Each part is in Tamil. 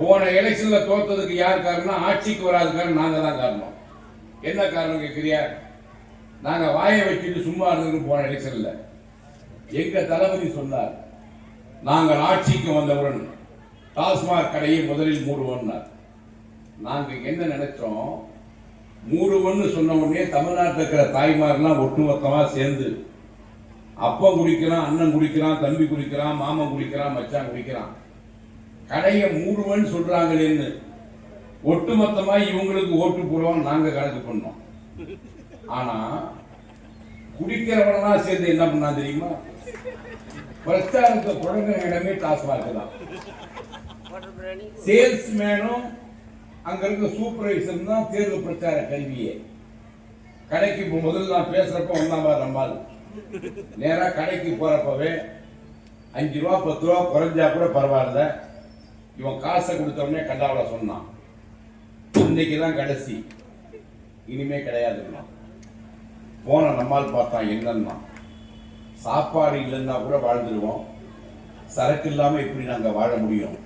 போன எலெக்ஷன்ல தோத்ததுக்கு யார் காரணம்? ஆட்சிக்கு வராத காரணம் நாங்க தான் காரணம். என்ன காரணம் கேட்கிறியா நாங்க வாயை வச்சுட்டு சும்மா இருந்தது போன எலெக்ஷன்ல எங்க தளபதி சொன்னார் நாங்கள் ஆட்சிக்கு வந்தவுடன் டாஸ்மாக் கடையை முதலில் மூடுவோம்னார். நாங்க என்ன நினைச்சோம்? மூடுவோம்னு சொன்ன உடனே தமிழ்நாட்டில் இருக்கிற தாய்மாரெல்லாம் ஒட்டுமொத்தமாக சேர்ந்து அப்பா குடிக்கிறான் அண்ணன் குடிக்கிறான் தம்பி குடிக்கிறான் மாமன் குடிக்கிறான் மச்சான் குடிக்கிறான் கடையை மூடுவேன்னு சொல்றாங்களேன்னு ஒட்டுமொத்தமா இவங்களுக்கு ஓட்டு போடுவோம் நாங்க கணக்கு பண்ணோம். ஆனா குடிக்கிறவனா சேர்ந்து என்ன பண்ணா தெரியுமா? பிரச்சாரத்தை தொடங்குற இடமே டாஸ்மாக் தான். சேல்ஸ்மேனும் அங்க இருக்க சூப்பர்வைசர் தான் தேர்தல் பிரச்சார கல்வியே. கடைக்கு இப்போ முதல்ல நான் பேசுறப்ப ஒன்னாம் பார் நம்மால் நேராக கடைக்கு போறப்பவே அஞ்சு ரூபா பத்து ரூபா குறைஞ்சா கூட பரவாயில்ல. இவன் காசை கொடுத்தவனே கண்டாவிட சொன்னான். இன்னைக்கு தான் கடைசி. இனிமே கிடையாதுன்னா போன நம்மால் பார்த்தான் என்னன்னா சாப்பாடு இல்லைன்னா கூட வாழ்ந்துருவோம். சரக்கு இல்லாமல் எப்படி நாங்கள் வாழ முடியும்?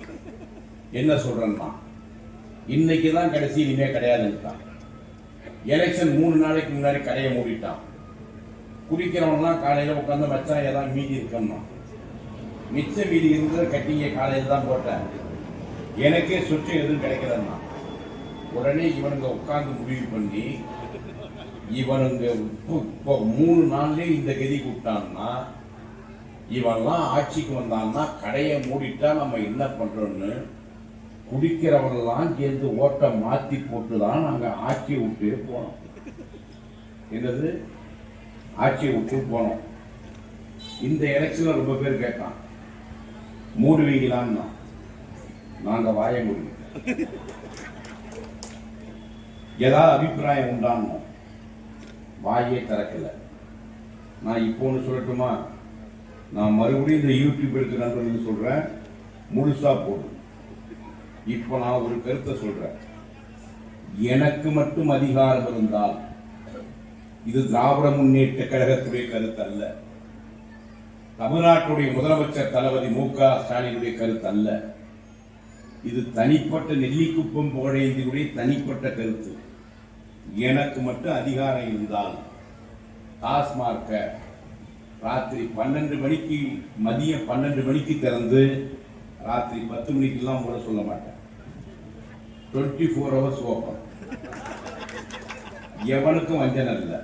என்ன சொல்கிறேன்னா இன்னைக்கு தான் கடைசி இனிமே கிடையாதுன்னுட்டான் எலெக்ஷன் மூணு நாளைக்கு முன்னாடி கடையை மூடிட்டான். குடிக்கிறவன்லாம் காலையில் உட்காந்து மச்சான் ஏதாவது மீதி இருக்கணும்? மிச்ச மீதி இருக்கிற கட்டிங்க காலையில் தான் போட்டேன். எனக்கே சுற்று எதுவும் கிடைக்கலன்னா உடனே இவனுங்க உட்கார்ந்து முடிவு பண்ணி இவனுங்க இப்போ- இப்போ மூணு நாள்லயே இந்த கதி கூப்பிட்டான்னா இவன்லாம் ஆட்சிக்கு வந்தான்னா கடையை மூடிட்டா நம்ம என்ன பண்றோம்னு குடிக்கிறவனெல்லாம் சேர்ந்து ஓட்டை மாற்றி போட்டு தான் நாங்கள் ஆட்சியை விட்டு போனோம். என்னது? ஆட்சியை விட்டு போனோம். இந்த எலெக்ஷனில் ரொம்ப பேர் கேட்டான். மூடுவீங்களான்னு நாங்க வாய முடியும் ஏதாவது அபிப்பிராயம் உண்டானோம் வாயே திறக்கல. நான் இப்போ ஒன்று சொல்லட்டுமா? நான் மறுபடியும் இந்த யூடியூப் எடுத்து நண்பர்கள் சொல்றேன். முழுசா போடும் இப்போ நான் ஒரு கருத்தை சொல்றேன். எனக்கு மட்டும் அதிகாரம் இருந்தால் இது திராவிட முன்னேற்ற கழகத்துடைய கருத்து அல்ல தமிழ்நாட்டுடைய முதலமைச்சர் தளபதி மு க ஸ்டாலினுடைய கருத்து அல்ல இது தனிப்பட்ட நெல்லிக்குப்பம் புகழேந்தியுடைய தனிப்பட்ட கருத்து. எனக்கு மட்டும் அதிகாரம் இருந்தால் டாஸ்மார்க்க ராத்திரி பன்னெண்டு மணிக்கு மதியம் பன்னெண்டு மணிக்கு திறந்து ராத்திரி பத்து மணிக்கெல்லாம் கூட சொல்ல மாட்டேன். டுவெண்ட்டி ஃபோர் ஹவர்ஸ் ஓப்பன் எவனுக்கும் வஞ்சனம் இல்லை.